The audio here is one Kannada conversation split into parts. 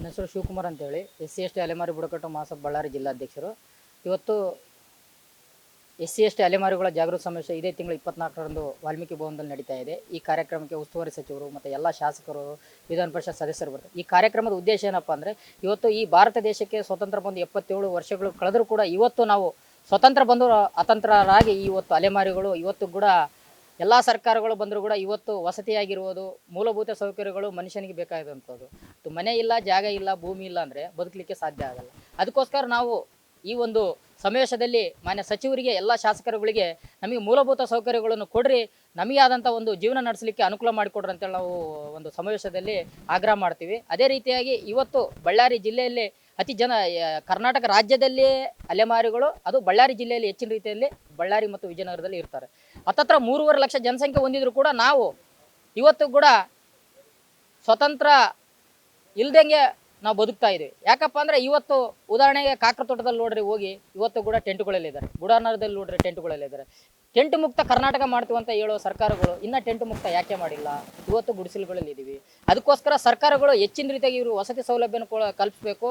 ನನ್ನ ಹೆಸರು ಶಿವಕುಮಾರ್ ಅಂತೇಳಿ. ಎಸ್ ಸಿ ಎಸ್ ಟಿ ಅಲೆಮಾರಿ ಬುಡಕಟ್ಟು ಮಹಾಸಭಾ ಬಳ್ಳಾರಿ ಜಿಲ್ಲಾಧ್ಯಕ್ಷರು. ಇವತ್ತು ಎಸ್ ಸಿ ಎಸ್ ಟಿ ಅಲೆಮಾರಿಗಳ ಜಾಗೃತಿ ಸಮಾವೇಶ ಇದೇ ತಿಂಗಳು ಇಪ್ಪತ್ನಾಲ್ಕರಂದು ವಾಲ್ಮೀಕಿ ಭವನದಲ್ಲಿ ನಡೀತಾ ಇದೆ. ಈ ಕಾರ್ಯಕ್ರಮಕ್ಕೆ ಉಸ್ತುವಾರಿ ಸಚಿವರು ಮತ್ತು ಎಲ್ಲ ಶಾಸಕರು, ವಿಧಾನ ಪರಿಷತ್ ಸದಸ್ಯರು ಬರ್ತಾರೆ. ಈ ಕಾರ್ಯಕ್ರಮದ ಉದ್ದೇಶ ಏನಪ್ಪ ಅಂದರೆ, ಇವತ್ತು ಈ ಭಾರತ ದೇಶಕ್ಕೆ ಸ್ವತಂತ್ರ ಬಂದು ಎಪ್ಪತ್ತೇಳು ವರ್ಷಗಳು ಕಳೆದರೂ ಕೂಡ ಇವತ್ತು ನಾವು ಸ್ವತಂತ್ರ ಬಂದು ಅತಂತ್ರರಾಗಿ ಇವತ್ತು ಅಲೆಮಾರಿಗಳು ಇವತ್ತು ಕೂಡ ಎಲ್ಲ ಸರ್ಕಾರಗಳು ಬಂದರೂ ಕೂಡ ಇವತ್ತು ವಸತಿಯಾಗಿರುವುದು ಮೂಲಭೂತ ಸೌಕರ್ಯಗಳು ಮನುಷ್ಯನಿಗೆ ಬೇಕಾದಂಥದ್ದು. ಮನೆ ಇಲ್ಲ, ಜಾಗ ಇಲ್ಲ, ಭೂಮಿ ಇಲ್ಲ ಅಂದರೆ ಬದುಕಲಿಕ್ಕೆ ಸಾಧ್ಯ ಆಗಲ್ಲ. ಅದಕ್ಕೋಸ್ಕರ ನಾವು ಈ ಒಂದು ಸಮಾವೇಶದಲ್ಲಿ ಮಾನ್ಯ ಸಚಿವರಿಗೆ, ಎಲ್ಲ ಶಾಸಕರುಗಳಿಗೆ ನಮಗೆ ಮೂಲಭೂತ ಸೌಕರ್ಯಗಳನ್ನು ಕೊಡ್ರಿ, ನಮಗೆ ಆದಂಥ ಒಂದು ಜೀವನ ನಡೆಸಲಿಕ್ಕೆ ಅನುಕೂಲ ಮಾಡಿಕೊಡ್ರಿ ಅಂತೇಳಿ ನಾವು ಒಂದು ಸಮಾವೇಶದಲ್ಲಿ ಆಗ್ರಹ ಮಾಡ್ತೀವಿ. ಅದೇ ರೀತಿಯಾಗಿ ಇವತ್ತು ಬಳ್ಳಾರಿ ಜಿಲ್ಲೆಯಲ್ಲಿ ಅತಿ ಜನ ಕರ್ನಾಟಕ ರಾಜ್ಯದಲ್ಲಿಯೇ ಅಲೆಮಾರಿಗಳು, ಅದು ಬಳ್ಳಾರಿ ಜಿಲ್ಲೆಯಲ್ಲಿ ಹೆಚ್ಚಿನ ರೀತಿಯಲ್ಲಿ ಬಳ್ಳಾರಿ ಮತ್ತು ವಿಜಯನಗರದಲ್ಲಿ ಇರ್ತಾರೆ. ಹತ್ತತ್ರ ಮೂರುವರೆ ಲಕ್ಷ ಜನಸಂಖ್ಯೆ ಹೊಂದಿದ್ರು ಕೂಡ ನಾವು ಇವತ್ತು ಕೂಡ ಸ್ವತಂತ್ರ ಇಲ್ದಂಗೆ ನಾವು ಬದುಕ್ತಾ ಇದ್ದೀವಿ. ಯಾಕಪ್ಪ ಅಂದರೆ ಇವತ್ತು ಉದಾಹರಣೆಗೆ ಕಾಕರ ತೋಟದಲ್ಲಿ ನೋಡ್ರಿ ಹೋಗಿ, ಇವತ್ತು ಕೂಡ ಟೆಂಟ್ಗಳಲ್ಲಿದ್ದಾರೆ. ಗುಡಾನರದಲ್ಲಿ ನೋಡ್ರಿ ಟೆಂಟ್ಗಳಲ್ಲಿದ್ದಾರೆ. ಟೆಂಟ್ ಮುಕ್ತ ಕರ್ನಾಟಕ ಮಾಡ್ತೀವಿ ಅಂತ ಹೇಳೋ ಸರ್ಕಾರಗಳು ಇನ್ನೂ ಟೆಂಟ್ ಮುಕ್ತ ಯಾಕೆ ಮಾಡಿಲ್ಲ? ಇವತ್ತು ಗುಡಿಸಲುಗಳಲ್ಲಿ ಇದ್ದೀವಿ ಅದಕ್ಕೋಸ್ಕರ ಸರ್ಕಾರಗಳು ಹೆಚ್ಚಿನ ರೀತಿಯಾಗಿ ಇವರು ವಸತಿ ಸೌಲಭ್ಯನ ಕಲ್ಪಿಸಬೇಕು.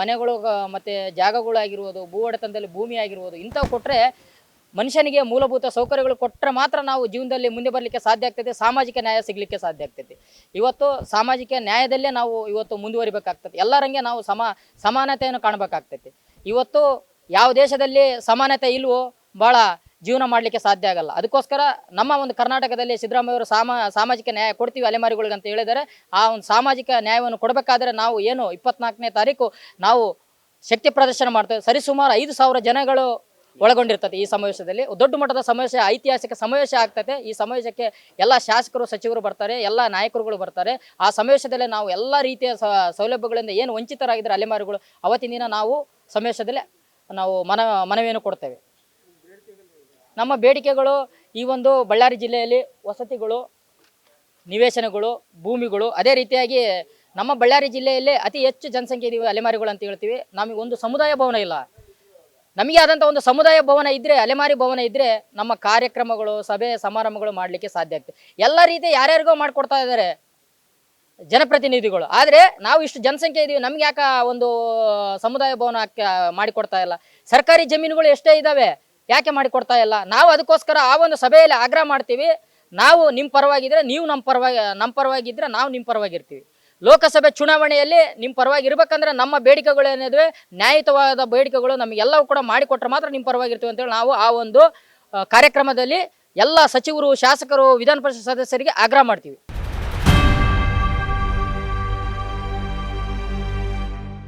ಮನೆಗಳು ಮತ್ತು ಮತ್ತೆ ಜಾಗಗಳು ಆಗಿರ್ಬೋದು ಭೂ ಒಡೆತನದಲ್ಲಿ ಭೂಮಿ ಆಗಿರ್ಬೋದು, ಇಂಥವು ಕೊಟ್ಟರೆ ಮನುಷ್ಯನಿಗೆ ಮೂಲಭೂತ ಸೌಕರ್ಯಗಳು ಕೊಟ್ಟರೆ ಮಾತ್ರ ನಾವು ಜೀವನದಲ್ಲಿ ಮುಂದೆ ಬರಲಿಕ್ಕೆ ಸಾಧ್ಯ ಆಗ್ತದೆ, ಸಾಮಾಜಿಕ ನ್ಯಾಯ ಸಿಗಲಿಕ್ಕೆ ಸಾಧ್ಯ ಆಗ್ತದೆ. ಇವತ್ತು ಸಾಮಾಜಿಕ ನ್ಯಾಯದಲ್ಲೇ ನಾವು ಇವತ್ತು ಮುಂದುವರಿಬೇಕಾಗ್ತದೆ. ಎಲ್ಲರಂಗೆ ನಾವು ಸಮ, ಸಮಾನತೆಯನ್ನು ಕಾಣಬೇಕಾಗ್ತೈತಿ ಇವತ್ತು ಯಾವ ದೇಶದಲ್ಲಿ ಸಮಾನತೆ ಇಲ್ವೋ ಭಾಳ ಜೀವನ ಮಾಡಲಿಕ್ಕೆ ಸಾಧ್ಯ ಆಗಲ್ಲ. ಅದಕ್ಕೋಸ್ಕರ ನಮ್ಮ ಒಂದು ಕರ್ನಾಟಕದಲ್ಲಿ ಸಿದ್ದರಾಮಯ್ಯವರು ಸಾಮ, ಸಾಮಾಜಿಕ ನ್ಯಾಯ ಕೊಡ್ತೀವಿ ಅಲೆಮಾರಿಗಳಿಗೆ ಅಂತ ಹೇಳಿದರೆ, ಆ ಒಂದು ಸಾಮಾಜಿಕ ನ್ಯಾಯವನ್ನು ಕೊಡಬೇಕಾದ್ರೆ ನಾವು ಏನು ಇಪ್ಪತ್ನಾಲ್ಕನೇ ತಾರೀಕು ನಾವು ಶಕ್ತಿ ಪ್ರದರ್ಶನ ಮಾಡ್ತೇವೆ. ಸರಿಸುಮಾರು ಐದು ಸಾವಿರ ಜನಗಳು ಒಳಗೊಂಡಿರ್ತದೆ ಈ ಸಮಾವೇಶದಲ್ಲಿ. ದೊಡ್ಡ ಮಟ್ಟದ ಸಮಾವೇಶ, ಐತಿಹಾಸಿಕ ಸಮಾವೇಶ ಆಗ್ತದೆ. ಈ ಸಮಾವೇಶಕ್ಕೆ ಎಲ್ಲ ಶಾಸಕರು, ಸಚಿವರು ಬರ್ತಾರೆ, ಎಲ್ಲ ನಾಯಕರುಗಳು ಬರ್ತಾರೆ. ಆ ಸಮಾವೇಶದಲ್ಲಿ ನಾವು ಎಲ್ಲ ರೀತಿಯ ಸೌಲಭ್ಯಗಳಿಂದ ಏನು ವಂಚಿತರಾಗಿದ್ದಾರೆ ಅಲೆಮಾರಿಗಳು, ಅವತ್ತಿನ ದಿನ ನಾವು ಸಮಾವೇಶದಲ್ಲಿ ನಾವು ಮನ, ಮನವಿಯನ್ನು ಕೊಡ್ತೇವೆ. ನಮ್ಮ ಬೇಡಿಕೆಗಳು ಈ ಒಂದು ಬಳ್ಳಾರಿ ಜಿಲ್ಲೆಯಲ್ಲಿ ವಸತಿಗಳು, ನಿವೇಶನಗಳು, ಭೂಮಿಗಳು, ಅದೇ ರೀತಿಯಾಗಿ ನಮ್ಮ ಬಳ್ಳಾರಿ ಜಿಲ್ಲೆಯಲ್ಲಿ ಅತಿ ಹೆಚ್ಚು ಜನಸಂಖ್ಯೆ ಇದೀವಿ ಅಲೆಮಾರಿಗಳು ಅಂತ ಹೇಳ್ತೀವಿ. ನಮಗೆ ಒಂದು ಸಮುದಾಯ ಭವನ ಇಲ್ಲ. ನಮಗೆ ಆದಂಥ ಒಂದು ಸಮುದಾಯ ಭವನ ಇದ್ದರೆ ಅಲೆಮಾರಿ ಭವನ ಇದ್ದರೆ ನಮ್ಮ ಕಾರ್ಯಕ್ರಮಗಳು, ಸಭೆ, ಸಮಾರಂಭಗಳು ಮಾಡಲಿಕ್ಕೆ ಸಾಧ್ಯ ಆಗ್ತದೆ. ಎಲ್ಲ ರೀತಿ ಯಾರ್ಯಾರಿಗೋ ಮಾಡಿಕೊಡ್ತಾ ಇದ್ದಾರೆ ಜನಪ್ರತಿನಿಧಿಗಳು. ಆದರೆ ನಾವು ಇಷ್ಟು ಜನಸಂಖ್ಯೆ ಇದೀವಿ, ನಮ್ಗೆ ಯಾಕೆ ಒಂದು ಸಮುದಾಯ ಭವನ ಮಾಡಿಕೊಡ್ತಾ ಇಲ್ಲ? ಸರ್ಕಾರಿ ಜಮೀನುಗಳು ಎಷ್ಟೇ ಇದ್ದಾವೆ ಯಾಕೆ ಮಾಡಿಕೊಡ್ತಾ ಇಲ್ಲ? ನಾವು ಅದಕ್ಕೋಸ್ಕರ ಆ ಒಂದು ಸಭೆಯಲ್ಲಿ ಆಗ್ರಹ ಮಾಡ್ತೀವಿ. ನಾವು ನಿಮ್ಮ ಪರವಾಗಿದ್ರೆ ನೀವು ನಮ್ಮ ಪರವಾಗಿ ನಮ್ಮ ಪರವಾಗಿದ್ರೆ ನಾವು ನಿಮ್ಮ ಪರವಾಗಿರ್ತೀವಿ. ಲೋಕಸಭೆ ಚುನಾವಣೆಯಲ್ಲಿ ನಿಮ್ಮ ಪರವಾಗಿ ಇರಬೇಕಂದ್ರೆ ನಮ್ಮ ಬೇಡಿಕೆಗಳು ಏನಿದ್ವೆ? ನ್ಯಾಯಯುತವಾದ ಬೇಡಿಕೆಗಳು ನಮಗೆಲ್ಲವೂ ಕೂಡ ಮಾಡಿಕೊಟ್ರೆ ಮಾತ್ರ ನಿಮ್ಮ ಪರವಾಗಿರ್ತೀವಿ ಅಂತೇಳಿ ನಾವು ಆ ಒಂದು ಕಾರ್ಯಕ್ರಮದಲ್ಲಿ ಎಲ್ಲ ಸಚಿವರು, ಶಾಸಕರು, ವಿಧಾನ ಪರಿಷತ್ ಸದಸ್ಯರಿಗೆ ಆಗ್ರಹ ಮಾಡ್ತೀವಿ.